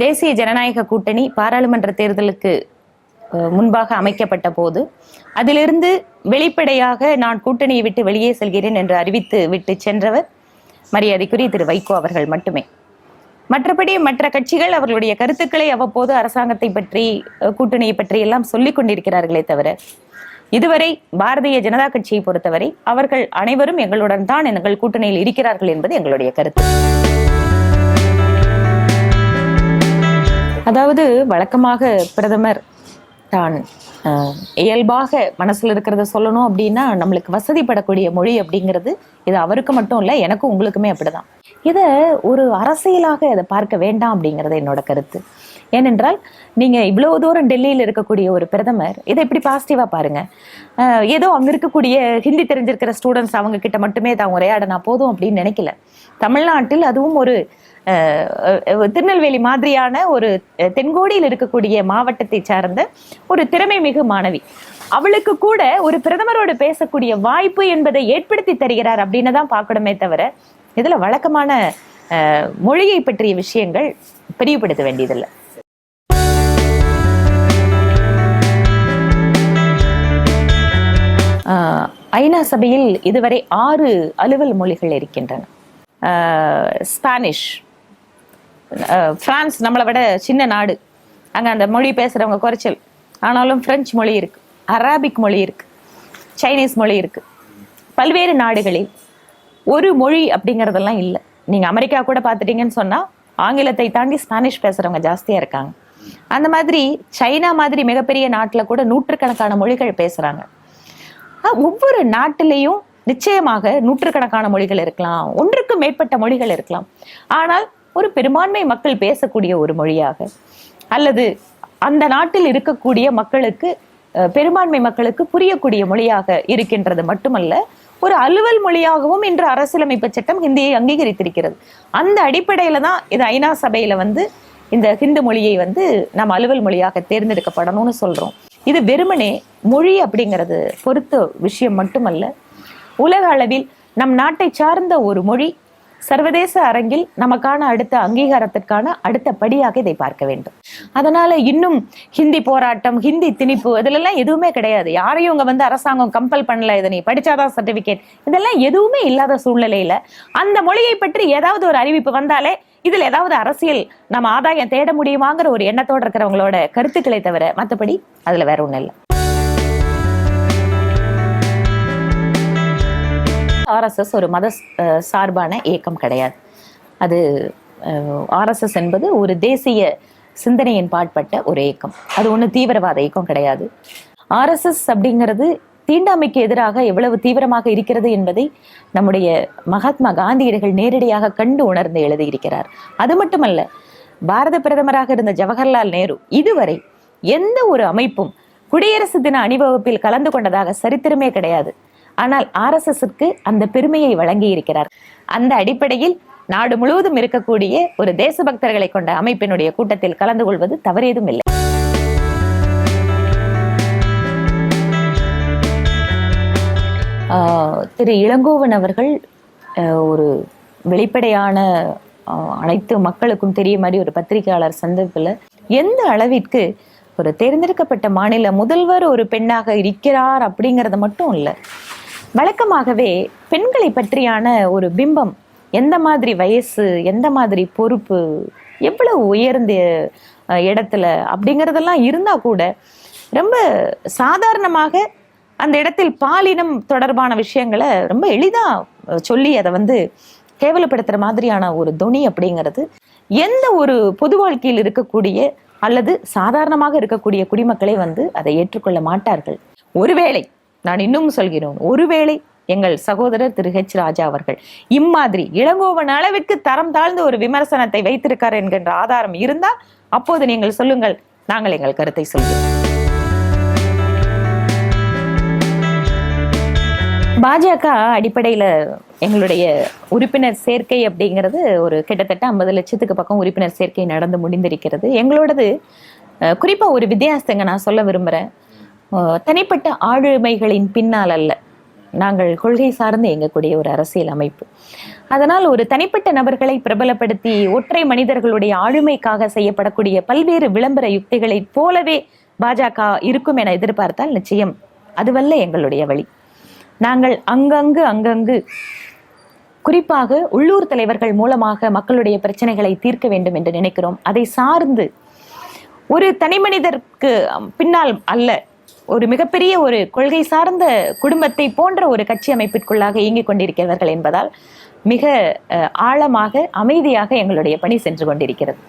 தேசிய ஜனநாயக கூட்டணி பாராளுமன்ற தேர்தலுக்கு முன்பாக அமைக்கப்பட்ட போது அதிலிருந்து வெளிப்படையாக நான் கூட்டணியை விட்டு வெளியே செல்கிறேன் என்று அறிவித்து விட்டு சென்றவர் மரியாதைக்குரிய திரு வைகோ அவர்கள் மட்டுமே. மற்றபடி மற்ற கட்சிகள் அவர்களுடைய கருத்துக்களை அவ்வப்போது அரசாங்கத்தை பற்றி கூட்டணியை பற்றி எல்லாம் சொல்லிக் கொண்டிருக்கிறார்களே தவிர இதுவரை பாரதிய ஜனதா கட்சியை பொறுத்தவரை அவர்கள் அனைவரும் எங்களுடன் தான் எங்கள் கூட்டணியில் இருக்கிறார்கள் என்பது எங்களுடைய கருத்து. அதாவது வழக்கமாக பிரதமர் தான் இயல்பாக மனசில் இருக்கிறத சொல்லணும் அப்படின்னா நம்மளுக்கு வசதிப்படக்கூடிய மொழி அப்படிங்கிறது இது அவருக்கு மட்டும் இல்லை எனக்கும் உங்களுக்குமே அப்படிதான். இதை ஒரு அரசியலாக இதை பார்க்க வேண்டாம் அப்படிங்கிறது என்னோட கருத்து. ஏனென்றால் நீங்கள் இவ்வளோ தூரம் டெல்லியில் இருக்கக்கூடிய ஒரு பிரதமர் இதை இப்படி பாசிட்டிவாக பாருங்கள் ஏதோ அங்கே இருக்கக்கூடிய ஹிந்தி தெரிஞ்சிருக்கிற ஸ்டூடெண்ட்ஸ் அவங்க கிட்ட மட்டுமே தான் உரையாடனா போதும் அப்படின்னு நினைக்கல. தமிழ்நாட்டில் அதுவும் ஒரு திருநெல்வேலி மாதிரியான ஒரு தென்கோடியில் இருக்கக்கூடிய மாவட்டத்தை சார்ந்த ஒரு திறமை மிகு மாணவி. அவளுக்கு கூட ஒரு பிரதமரோடு பேசக்கூடிய வாய்ப்பு என்பதை ஏற்படுத்தி தருகிறார் அப்படின்னு தான் பார்க்கணுமே தவிர இதுல வழக்கமான மொழியை பற்றிய விஷயங்கள் பிரிவுபடுத்த வேண்டியதில்லை. ஐநா சபையில் இதுவரை ஆறு அலுவல் மொழிகள் இருக்கின்றன. ஸ்பானிஷ் ஃப்ரான்ஸ் பிரான்ஸ் நம்மளை விட சின்ன நாடு. அங்கே அந்த மொழி பேசுகிறவங்க குறைச்சல். ஆனாலும் ஃப்ரெஞ்சு மொழி இருக்கு. அராபிக் மொழி இருக்கு. சைனீஸ் மொழி இருக்கு. பல்வேறு நாடுகளில் ஒரு மொழி அப்படிங்கிறதெல்லாம் இல்லை. நீங்கள் அமெரிக்கா கூட பார்த்துட்டீங்கன்னு சொன்னால் ஆங்கிலத்தை தாண்டி ஸ்பானிஷ் பேசுகிறவங்க ஜாஸ்தியாக இருக்காங்க. அந்த மாதிரி சைனா மாதிரி மிகப்பெரிய நாட்டில் கூட நூற்றுக்கணக்கான மொழிகள் பேசுகிறாங்க ஒவ்வொரு நாட்டிலையும் நிச்சயமாக நூற்றுக்கணக்கான மொழிகள் இருக்கலாம். ஒன்றுக்கு மேற்பட்ட மொழிகள் இருக்கலாம். ஆனால் ஒரு பெரும்பான்மை மக்கள் பேசக்கூடிய ஒரு மொழியாக. அல்லது அந்த நாட்டில் இருக்கக்கூடிய மக்களுக்கு பெரும்பான்மை மக்களுக்கு புரியக்கூடிய மொழியாக இருக்கின்றது மட்டுமல்ல ஒரு அலுவல் மொழியாகவும் இன்று அரசியலமைப்பு சட்டம் ஹிந்தியை அங்கீகரித்திருக்கிறது. அந்த அடிப்படையில தான் இது ஐநா சபையில வந்து இந்த ஹிந்து மொழியை வந்து நம்ம அலுவல் மொழியாக தேர்ந்தெடுக்கப்படணும்னு சொல்றோம். இது வெறுமனே மொழி அப்படிங்கிறது பொறுத்த விஷயம் மட்டுமல்ல உலக அளவில் நம் நாட்டை சார்ந்த ஒரு மொழி சர்வதேச அரங்கில் நமக்கான அடுத்த அங்கீகாரத்திற்கான அடுத்த படியாக இதை பார்க்க வேண்டும். அதனால இன்னும் ஹிந்தி போராட்டம் ஹிந்தி திணிப்பு இதுலெல்லாம் எதுவுமே கிடையாது. யாரையும் இங்க வந்து அரசாங்கம் கம்பல் பண்ணல இதை நீ படிச்சாதான் சர்டிபிகேட் இதெல்லாம் எதுவுமே இல்லாத சூழ்நிலையில அந்த மொழியை பற்றி ஏதாவது ஒரு அறிவிப்பு வந்தாலே இதுல ஏதாவது அரசியல் நம்ம ஆதாயம் தேட முடியுமாங்கிற ஒரு எண்ணத்தோட இருக்கிறவங்களோட கருத்துக்களை தவிர மற்றபடி அதுல வேற ஒண்ணும் இல்லை. ஆர்எஸ்எஸ் ஒரு மத அஹ், சார்பான இயக்கம் கிடையாது. அது ஆர்எஸ்எஸ் என்பது ஒரு தேசிய சிந்தனையின் பாட்பட்ட ஒரு இயக்கம். அது ஒன்றும் தீவிரவாத இயக்கம் கிடையாது. ஆர்எஸ்எஸ் அப்படிங்கிறது தீண்டாமைக்கு எதிராக எவ்வளவு தீவிரமாக இருக்கிறது என்பதை நம்முடைய மகாத்மா காந்தியடிகள் நேரடியாக கண்டு உணர்ந்து எழுதியிருக்கிறார். அது மட்டுமல்ல பாரத பிரதமராக இருந்த ஜவஹர்லால் நேரு இதுவரை எந்த ஒரு அமைப்பும் குடியரசு தின அணிவகுப்பில் கலந்து கொண்டதாக சரித்திரமே கிடையாது. ஆனால் ஆர்எஸ்எஸ்க்கு அந்த பெருமையை வழங்கி இருக்கிறார் அந்த அடிப்படையில் நாடு முழுவதும் இருக்கக்கூடிய ஒரு தேசபக்தர்களை கொண்ட அமைப்பினுடைய கூட்டத்தில் கலந்து கொள்வது தவறேதும் இல்லை ஆஹ் திரு இளங்கோவன் அவர்கள் ஒரு வெளிப்படையான அனைத்து மக்களுக்கும் தெரிய மாதிரி ஒரு பத்திரிகையாளர் சந்திப்பில் எந்த அளவிற்கு ஒரு தேர்ந்தெடுக்கப்பட்ட மாநில முதல்வர் ஒரு பெண்ணாக இருக்கிறார் அப்படிங்கிறது மட்டும் இல்லை. வழக்கமாகவே பெண்களை பற்றியான ஒரு பிம்பம் எந்த மாதிரி வயசு எந்த மாதிரி பொறுப்பு எவ்வளவு உயர்ந்த இடத்துல அப்படிங்கிறதெல்லாம் இருந்தால் கூட ரொம்ப சாதாரணமாக அந்த இடத்தில் பாலினம் தொடர்பான விஷயங்களை ரொம்ப எளிதாக சொல்லி அதை வந்து கேவலப்படுத்துகிற மாதிரியான ஒரு துணி அப்படிங்கிறது எந்த ஒரு பொது வாழ்க்கையில் இருக்கக்கூடிய அல்லது சாதாரணமாக இருக்கக்கூடிய குடிமக்களே வந்து அதை ஏற்றுக்கொள்ள மாட்டார்கள். ஒருவேளை நான் இன்னும் சொல்கிறேன். ஒருவேளை எங்கள் சகோதரர் திரு ஹெச் ராஜா அவர்கள் இம்மாதிரி இளங்கோவன் அளவிற்கு தரம் தாழ்ந்த ஒரு விமர்சனத்தை வைத்திருக்கார் என்கின்ற ஆதாரம் இருந்தால் அப்போது நீங்கள் சொல்லுங்கள். நாங்கள் எங்கள் கருத்தை சொல்கிறோம். பாஜக அடிப்படையில் எங்களுடைய உறுப்பினர் சேர்க்கை அப்படிங்கிறது ஒரு கிட்டத்தட்ட ஐம்பது லட்சத்துக்கு பக்கம் உறுப்பினர் சேர்க்கை நடந்து முடிந்திருக்கிறது. எங்களோடது குறிப்பாக ஒரு வித்தியாசத்தைங்க நான் சொல்ல விரும்புறேன். தனிப்பட்ட ஆளுமைகளின் பின்னால் அல்ல. நாங்கள் கொள்கை சார்ந்து இயங்கக்கூடிய ஒரு அரசியல் அமைப்பு. அதனால் ஒரு தனிப்பட்ட நபர்களை பிரபலப்படுத்தி ஒற்றை மனிதர்களுடைய ஆளுமைக்காக செய்யப்படக்கூடிய பல்வேறு விளம்பர யுக்திகளைப் போலவே பாஜக இருக்கும் என எதிர்பார்த்தால் நிச்சயம் அதுவல்ல எங்களுடைய வழி. நாங்கள் அங்கங்கு அங்கங்கு குறிப்பாக உள்ளூர் தலைவர்கள் மூலமாக மக்களுடைய பிரச்சனைகளை தீர்க்க வேண்டும் என்று நினைக்கிறோம். அதை சார்ந்து ஒரு தனிமனிதருக்கு பின்னால் அல்ல. ஒரு மிகப்பெரிய ஒரு கொள்கை சார்ந்த குடும்பத்தை போன்ற ஒரு கட்சி அமைப்பிற்குள்ளாக இயங்கிக் கொண்டிருக்கிறவர்கள் என்பதால் மிக அஹ், ஆழமாக அமைதியாக எங்களுடைய பணி சென்று கொண்டிருக்கிறது.